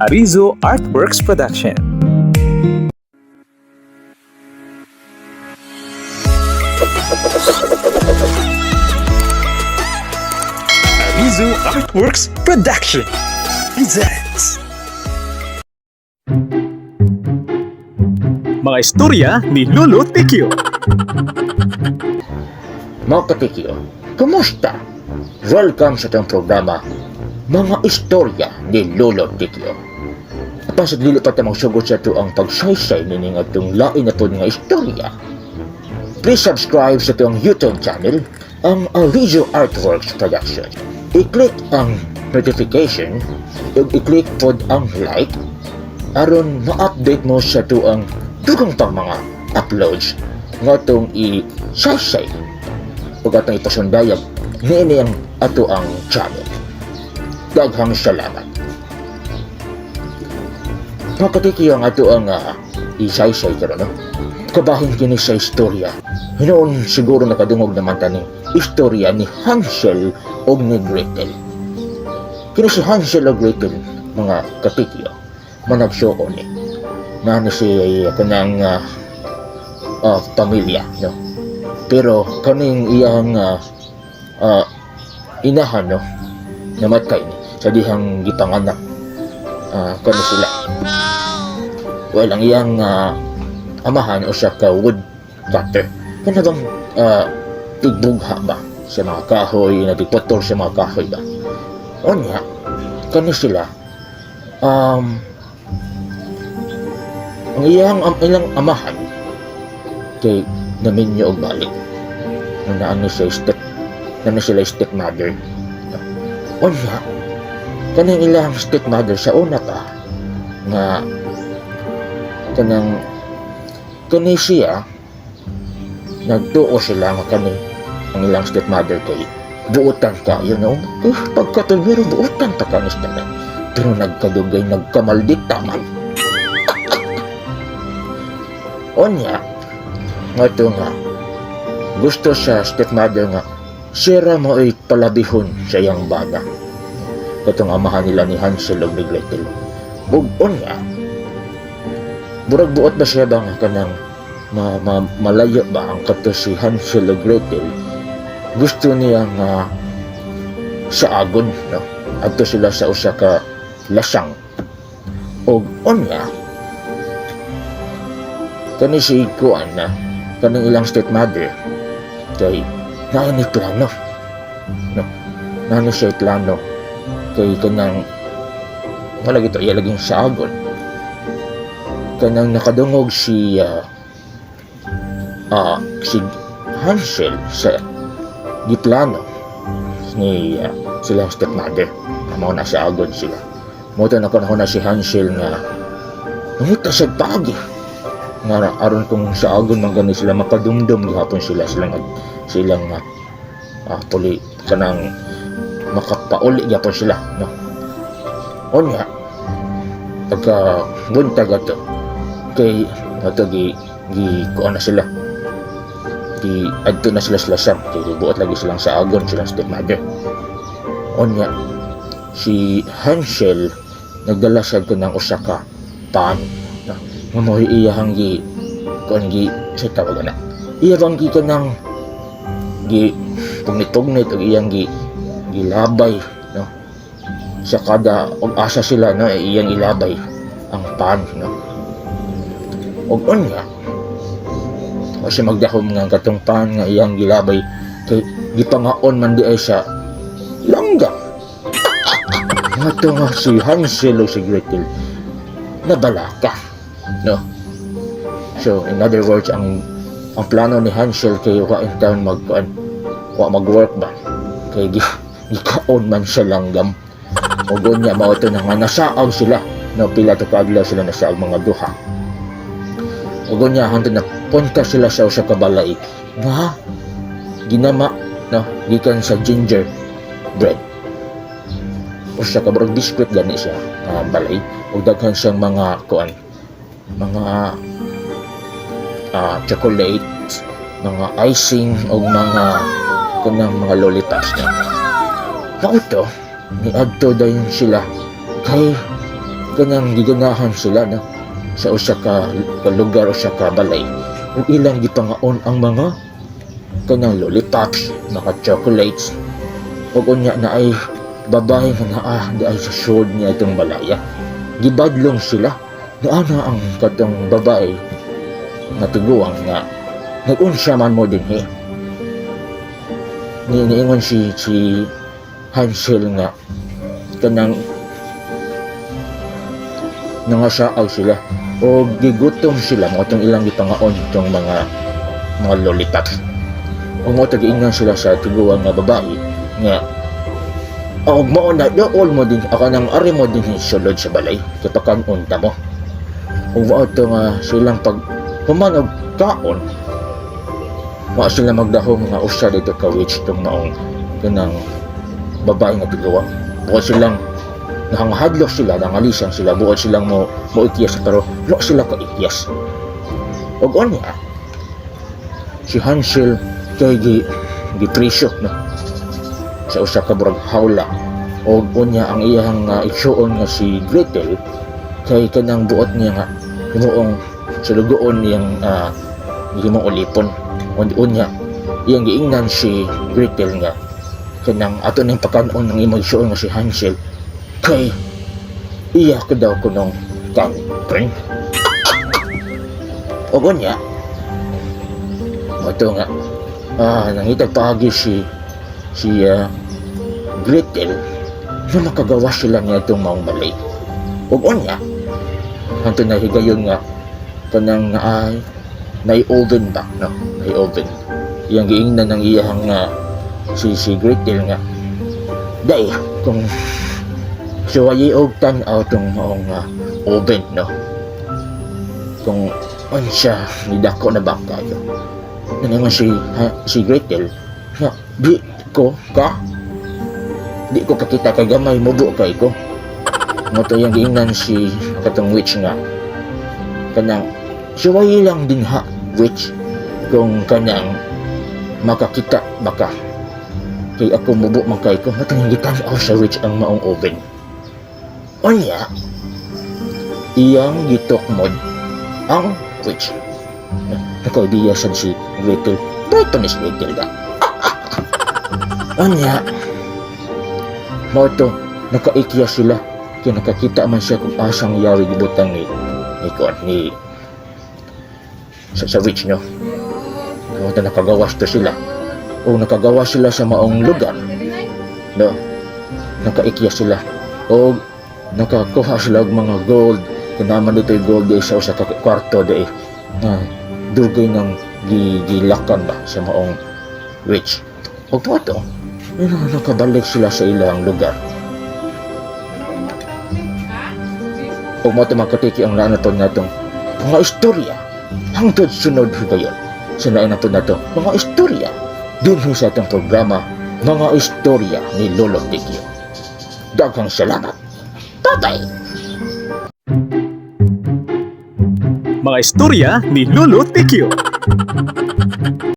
Arizo Artworks Production. Arizo Artworks Production presents Mga istorya ni Lolo Tikyo. Mga katikyo, kumusta? Welcome sa itong programa, Mga Istorya ni Lolo Tikyo. Apan sa dili pa tamang sugot sa ito ang pagsaysay ni nga itong lain na nga istorya. Please subscribe sa itong YouTube channel, ang Arizo Artworks Production. I-click ang notification, i-click pod ang like, aron ma-update mo sa ito ang dugang pang mga uploads nga itong i-saysay ug atong ipasundayag niini ang ato ang channel. Daghang salamat. Mga katikiyo ang ato ang uh, isaysay karon no? Kabahin kini sa istorya. Hinoon siguro nakadungog naman taning istorya ni Hansel o ni Gretel. Kini si Hansel o Gretel, mga katikiyo, managsuo ni. Na ni si kanang uh, uh, pamilya, no? pero kaning iyang uh, uh, inahan no namatay ni sa dihang gipanganak uh, kano sila. Well ang iyang uh, amahan o siya ka wood cutter. Kana bang uh, tigbugha ba sa mga kahoy nagipotol sa mga kahoy ba? O niya kano sila um ang iyang ang ilang amahan kay namin niyo og balik nung naano siya step na na sila step mother. O niya kanang ilang step mother sa una pa nga kanang kani nagtuo sila nga kani ang ilang step mother kay buutan ka. Yun know eh, pagkatulmiro buutan ta kanis na pero nagkadugay nagkamaldita man. O niya nga ito nga gusto sa stepmother nga sira mo ay palabihon sa iyang bana katong amahan nila ni Hansel ug ni Gretel ug unya burag buot ba siya ba nga kanang ma, ma, malayo ba ang kato si Hansel ug Gretel gusto niya nga sa agon no? Adto sila sa usa ka lasang. Ug unya kani si Kuan na kanang ilang stepmother kay naa ni plano no? Naa ni siya plano kay kanang wala gito iya laging saagon kanang nakadungog si ah ah, si Hansel sa giplano. Ni ah, sila stepmother. Mao na siya agon sila mo na na si Hansel nga Nangita siya pagi nga aron kung sa agon man gani sila makadumdum gihapon sila sila nag silang uh, uh, puli kanang makapauli gihapon sila no? Unya pagka buntag ato kay ato gi gi kuan na sila. Di adto na sila sila sam kay buot lagi silang sa agon silang stepmother unya si Hansel nagdala siya ko ng usa ka pan na nga mo iyahang gi kuan gi sa tawag na iya bang gi ka ng gi tugnit-tugnit ug iyang gi gilabay no? Sa kada og asa sila no iyang ilabay ang pan no? Og unya kasi magdahom nga katong pan nga iyang gilabay kay gipangaon man di ay sa langga. Nga to nga si Hansel o si Gretel nabalaka no? So in other words ang ang plano ni Hansel kay wa in town mag kuan wa mag-work ba? Kay gi gikaon man sa langgam o niya mao na nga. Nasaag sila. No pila to kaadlaw sila nasaag mga duha. O niya hantod na punta sila sa usa ka balay. Nga ginama no gikan sa ginger bread. Usa ka brog biscuit gani siya nga balay. Ug daghan siyang mga kuan mga ah, chocolate mga icing o mga kanang mga lollipops niya. Nauto, ni Adto dayon sila. Kay kanyang giganahan sila na sa usa ka, lugar o sa ka balay. Ug ilang gipangaon ang mga kanyang lollipops mga chocolates. Ug unya na ay babae nga naa di ay sa shod niya itong balaya. Gibadlong sila. Na ana ang katong babae nga tiguang nga nag-unsya man mo din eh. Ni niingon si si Hansel nga. Kanang nangasaaw sila. O gigutom sila mo itong ilang gipangaon itong mga mga lollipops o mo tagiingan sila sa tiguang nga babae nga o mo na dool mo din ako nang ari mo din sulod sa balay katakan unta mo. O mo ito nga silang pag humanog kaon. Wa sila magdahong nga usa dito ka witch itong maong kanang babae nga tiguang bukas silang nanghadlo sila nangalisan sila. Bukas silang mo mo ikyas pero wa sila ka ikyas og unya si Hansel kay gi gipresyo no? Sa usa ka burag hawla. Og unya ang iyang uh, igsuon nga si Gretel kay kanang buot niya nga himuong sulugoon niyang uh, himuong ulipon und unya iyang giingnan si Gretel nga kanang ato ning pakanon ng igsuon nga si Hansel kay iya ka daw kunong country og unya Ito nga, ah, nangitag paagi si, si, ah, Gretel, na makagawa sila niya itong maong balay. Ug unya, hanto na higayon nga, kanang naay, nay oven ba, no? Nay oven. Iyang giingnan ng iyang nga, si, si Gretel nga, day, kung suwayi og tan-aw tong maong ah, oven, no? Kung siya, nidako na ba kayo? Nanangan si, ha, si Gretel? Nga, di ko ka di ko kakita kay gamay mubo kay ko mo to yung giingnan si katong witch nga. Kanang suway lang din ha witch kung kanang makakita baka kay ako mubo man kay ko matang gitan ako sa witch ang maong oven onya iyang gitok mod ang witch Nakaidiya siya si Gretel. Toto ni si Gretel ka. Anya, mo to, nakaikya sila. Kaya nakakita man siya kung asang yawi gibutang ni ni Kuan, ni sa, sa nyo. Mo to nakagawas to sila. O nakagawas sila sa maong lugar. No, nakaikya sila. O nakakuha sila og mga gold. Kanaman dito gold sa usa ka kwarto di na dugay ng gi- gilakan ba sa maong witch. O po ito, yun ang nakabalik sila sa ilang lugar. O mo makatiki ang nanaton natong mga istorya hangtod sunod higayon. Sinain nato na to, mga istorya. Dinhi sa itong programa, mga istorya ni Lolo Tikyo. Daghang salamat. Bye-bye! Mga istorya ni Lolo Tekyo.